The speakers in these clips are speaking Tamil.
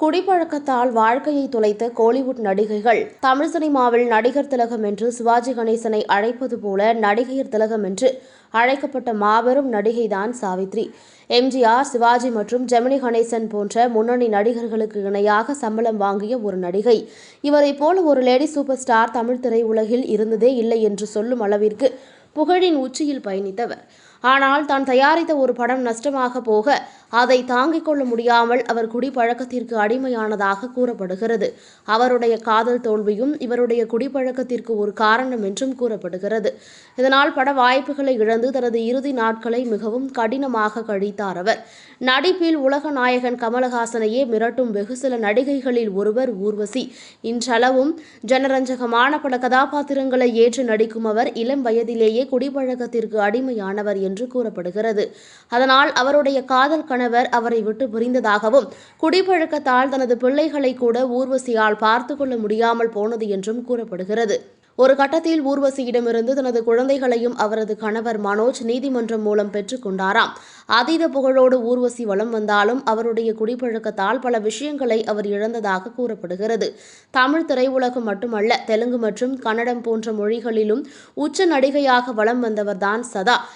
குடிப்பழக்கத்தால் வாழ்க்கையை துளைத்த கோலிவுட் நடிகைகள். தமிழ் சினிமாவில் நடிகர் திலகம் என்று சிவாஜி கணேசனை அழைப்பது போல நடிகையர் திலகம் என்று அழைக்கப்பட்ட மாபெரும் நடிகைதான் சாவித்ரி. எம்ஜிஆர் சிவாஜி மற்றும் ஜெமினி கணேசன் போன்ற முன்னணி நடிகர்களுக்கு இணையாக சம்பளம் வாங்கிய ஒரு நடிகை. இவரைப் போல ஒரு லேடி சூப்பர் ஸ்டார் தமிழ் திரையுலகில் இருந்ததே இல்லை என்று சொல்லும் அளவிற்கு புகழின் உச்சியில் பயணித்தவர். ஆனால் தான் தயாரித்த ஒரு படம் நஷ்டமாக போக அதை தாங்கிக் கொள்ள முடியாமல் அவர் குடிப்பழக்கத்திற்கு அடிமையானதாக கூறப்படுகிறது. அவருடைய காதல் தோல்வியும் இவருடைய குடிப்பழக்கத்திற்கு ஒரு காரணம் என்றும் கூறப்படுகிறது. இதனால் பட வாய்ப்புகளை இழந்து தனது இறுதி நாட்களை மிகவும் கடினமாக கழித்தார் அவர். நடிப்பில் உலக நாயகன் கமலஹாசனையே மிரட்டும் வெகு சில நடிகைகளில் ஒருவர் ஊர்வசி. இன்றளவும் ஜனரஞ்சகமான பல கதாபாத்திரங்களை ஏற்று நடிக்கும் அவர் இளம் வயதிலேயே குடிப்பழக்கத்திற்கு அடிமையானவர் என்று கூறப்படுகிறது. அதனால் அவருடைய காதல் கணவர் அவரை விட்டு பிரிந்ததாகவும் குடிப்பழக்கத்தால் தனது பிள்ளைகளை கூட ஊர்வசியால் பார்த்து கொள்ள முடியாமல் போனது என்றும் கூறப்படுகிறது. ஒரு கட்டத்தில் ஊர்வசியிடமிருந்து தனது குழந்தைகளையும் அவரது கணவர் மனோஜ் நீதிமன்றம் மூலம் பெற்றுக்கொண்டாராம் அதீத புகழோடு ஊர்வசி வலம் வந்தாலும் அவருடைய குடிப்பழக்கத்தால் பல விஷயங்களை அவர் இழந்ததாக கூறப்படுகிறது. தமிழ் திரையுலகம் மட்டுமல்ல தெலுங்கு மற்றும் கன்னடம் போன்ற மொழிகளிலும் உச்ச நடிகையாக வலம் வந்தவர்தான் சதா.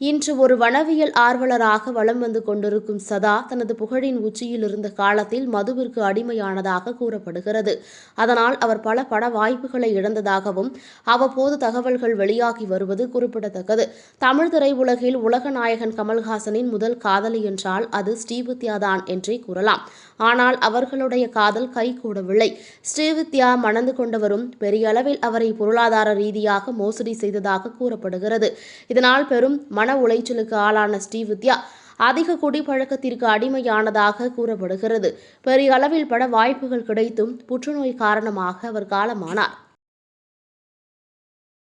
இன்று ஒரு வனவியல் ஆர்வலராக வலம் வந்து கொண்டிருக்கும் சதா தனது புகழின் உச்சியில் இருந்த காலத்தில் மதுவிற்கு அடிமையானதாக கூறப்படுகிறது. அதனால் அவர் பல பட வாய்ப்புகளை இழந்ததாகவும் அவ்வப்போது தகவல்கள் வெளியாகி வருவது குறிப்பிடத்தக்கது. தமிழ் திரையுலகில் உலக நாயகன் கமல்ஹாசனின் முதல் காதலி என்றால் அது ஸ்ரீவித்யா தான் என்றே கூறலாம். ஆனால் அவர்களுடைய காதல் கைகூடவில்லை ஸ்ரீவித்யா மணந்து கொண்டவரும் பெரிய அளவில் அவரை பொருளாதார ரீதியாக மோசடி செய்ததாக கூறப்படுகிறது. இதனால் பெரும் மன உளைச்சலுக்கு ஆளான ஸ்ரீவித்யா அதிக குடிப்பழக்கத்திற்கு அடிமையானதாக கூறப்படுகிறது. பெரிய அளவில் பட வாய்ப்புகள் கிடைத்தும் புற்றுநோய் காரணமாக அவர் காலமானார்.